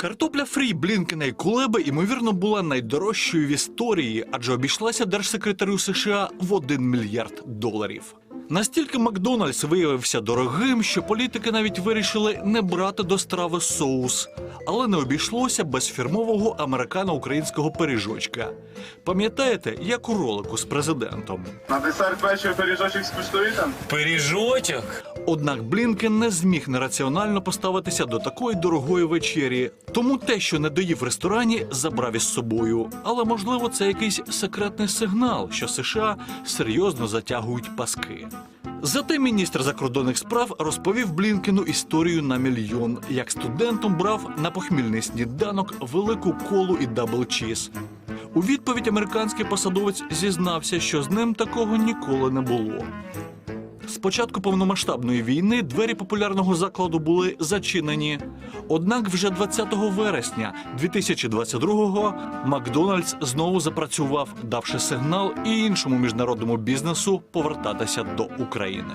Картопля фрі Блінкена і Кулеби, ймовірно, була найдорожчою в історії, адже обійшлася держсекретарю США в 1 мільярд доларів. Настільки Макдональдс виявився дорогим, що політики навіть вирішили не брати до страви соус, але не обійшлося без фірмового американо-українського пиріжочка. Пам'ятаєте, як у ролику з президентом? На десерт вечір пиріжочок скуштуєте? Пиріжочок? Однак Блінкен не зміг нераціонально поставитися до такої дорогої вечері, тому те, що не доїв в ресторані, забрав із собою. Але можливо, це якийсь секретний сигнал, що США серйозно затягують паски. Зате міністр закордонних справ розповів Блінкену історію на мільйон, як студентом брав на похмільний сніданок велику колу і дабл-чіз. У відповідь американський посадовець зізнався, що з ним такого ніколи не було. З початку повномасштабної війни двері популярного закладу були зачинені. Однак вже 20 вересня 2022-го Макдональдс знову запрацював, давши сигнал і іншому міжнародному бізнесу повертатися до України.